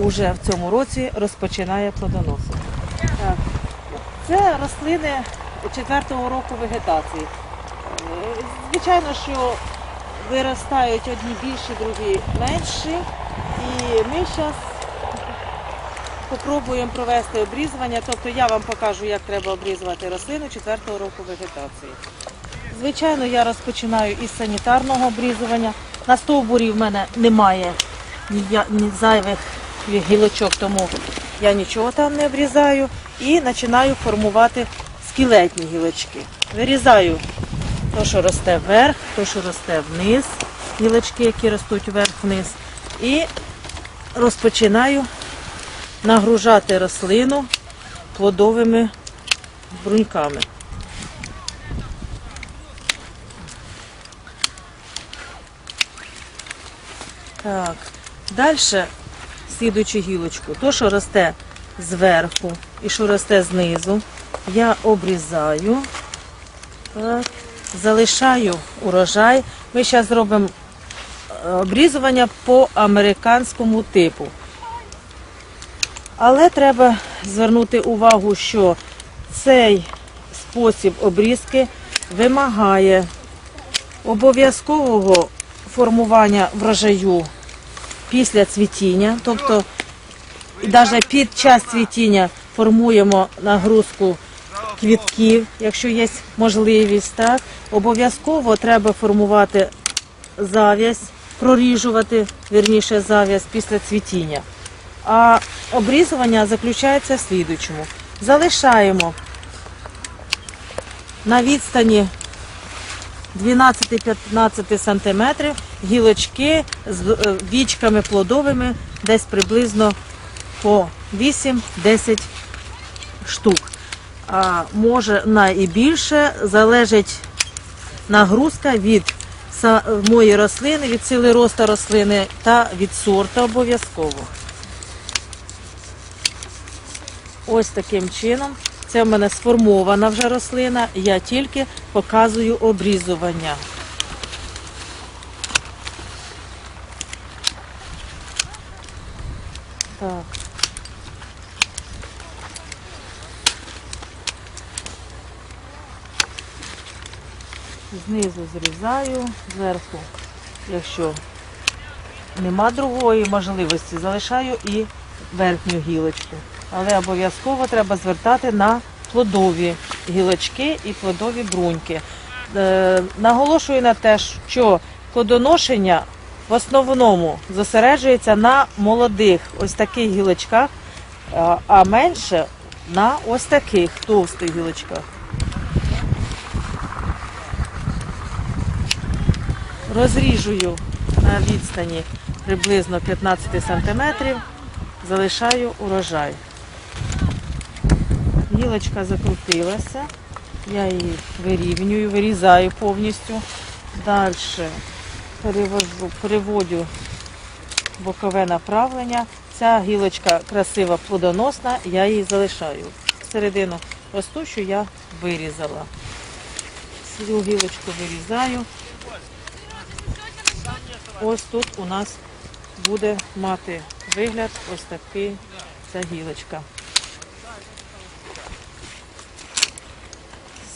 уже в цьому році розпочинає плодоносити. Це рослини четвертого року вегетації. Звичайно, що виростають одні більші, другі менші. І ми зараз спробуємо провести обрізування. Тобто я вам покажу, як треба обрізувати рослину четвертого року вегетації. Звичайно, я розпочинаю із санітарного обрізування. На стовбурі в мене немає зайвих гілочок, тому я нічого там не обрізаю. І починаю формувати скелетні гілочки. Вирізаю те, що росте вверх, те, що росте вниз, гілочки, які ростуть вверх-вниз. І розпочинаю нагружати рослину плодовими бруньками. Так, далі слідуючу гілочку, то, що росте зверху і що росте знизу, я обрізаю, так, залишаю урожай. Ми зараз зробимо е, обрізування по американському типу. Але треба звернути увагу, що цей спосіб обрізки вимагає обов'язкового формування врожаю після цвітіння, тобто навіть під час цвітіння формуємо нагрузку квітків, якщо є можливість. Так. Обов'язково треба формувати зав'язь, проріжувати вірніше зав'язь після цвітіння. А обрізування заключається в слідучому. Залишаємо на відстані 12-15 сантиметрів гілочки з е, вічками плодовими десь приблизно по 8-10 штук. А може на і більше залежить нагрузка від самої рослини, від сили росту рослини та від сорту обов'язково. Ось таким чином. Це в мене сформована вже рослина, я тільки показую обрізування. Так. Знизу зрізаю, зверху, якщо нема другої можливості, залишаю і верхню гілочку. Але обов'язково треба звертати на плодові гілочки і плодові бруньки. Е, наголошую на те, що плодоношення в основному зосереджується на молодих ось таких гілочках, а- менше на ось таких товстих гілочках. Розріжую на відстані приблизно 15 см, залишаю урожай. Гілочка закрутилася, я її вирівнюю, вирізаю повністю. Далі перевожу, переводю бокове направлення. Ця гілочка красива, плодоносна, я її залишаю. Середину ростущу я вирізала. Цю гілочку вирізаю. Ось тут у нас буде мати вигляд ось такий ця гілочка.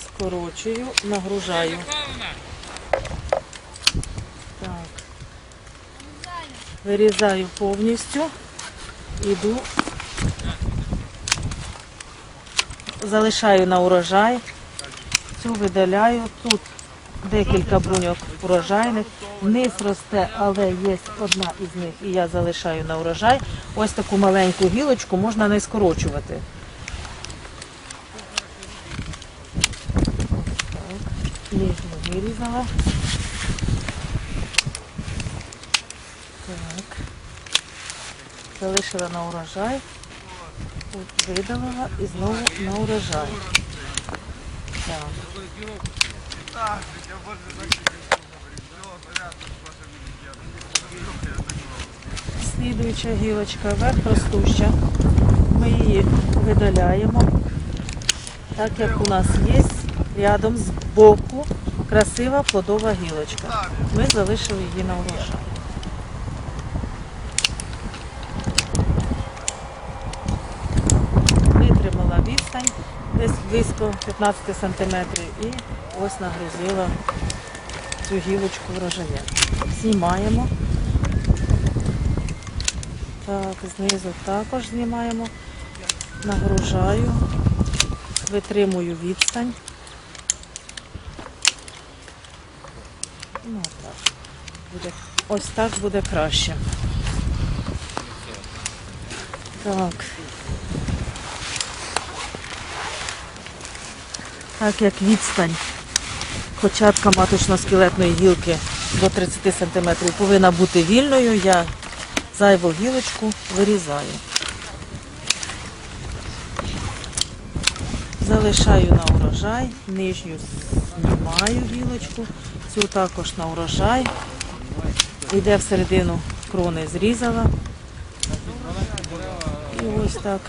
Скорочую, нагружаю. Так. Вирізаю повністю, іду, залишаю на урожай, цю видаляю. Тут декілька бруньок урожайних. Низ росте, але є одна із них, і я залишаю на урожай. Ось таку маленьку гілочку можна не скорочувати. Нижню вирізала. Так. Залишила на урожай. От видалила і знову на урожай. Слідуюча гілочка вверх ростуща. Ми її видаляємо, так як у нас є рядом з боку красива плодова гілочка. Ми залишили її на урожай. 15 сантиметрів. І ось нагрузила цю гілочку врожая. Знімаємо. Так, знизу також знімаємо. Нагружаю, витримую відстань. Ну, так. Буде, ось так буде краще. Так. Так як відстань початка маточно-скелетної гілки до 30 см повинна бути вільною, я зайву гілочку вирізаю. Залишаю на урожай, нижню знімаю гілочку, цю також на урожай. Йде всередину крони зрізала. І ось так.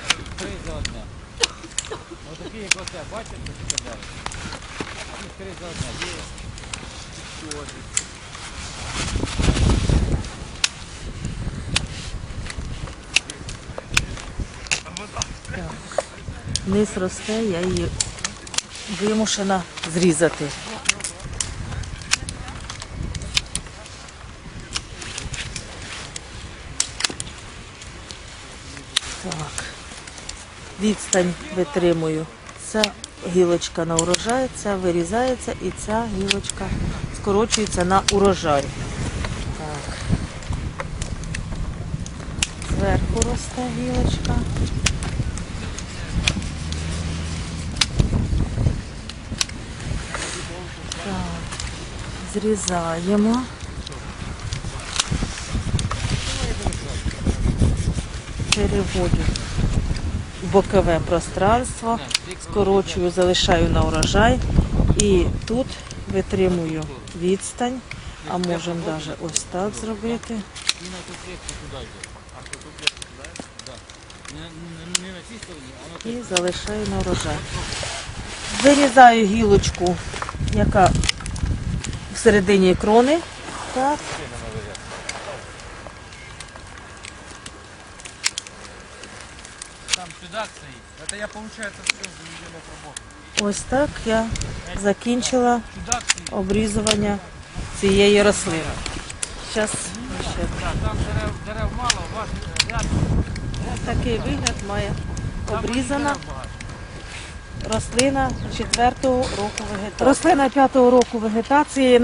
Отакі, як оце, бачите, що сказали? Їх три за одне. Низ росте, я її вимушена зрізати. Так. Відстань витримую. Ця гілочка на урожай, ця вирізається і ця гілочка скорочується на урожай. Так. Зверху росте гілочка. Так, зрізаємо. Переводю бокове пространство, скорочую, залишаю на урожай і тут витримую відстань, а можемо навіть ось так зробити. І залишаю на урожай. Вирізаю гілочку, яка всередині крони. Так, Стоїть. Это я, получается, все за неделю отработал. ось так я закінчила обрізування цієї рослини. Зараз ще там дерев, дерев мало, у вас ряд. такий вигляд має обрізана рослина четвертого року вегетації. Рослина п'ятого року вегетації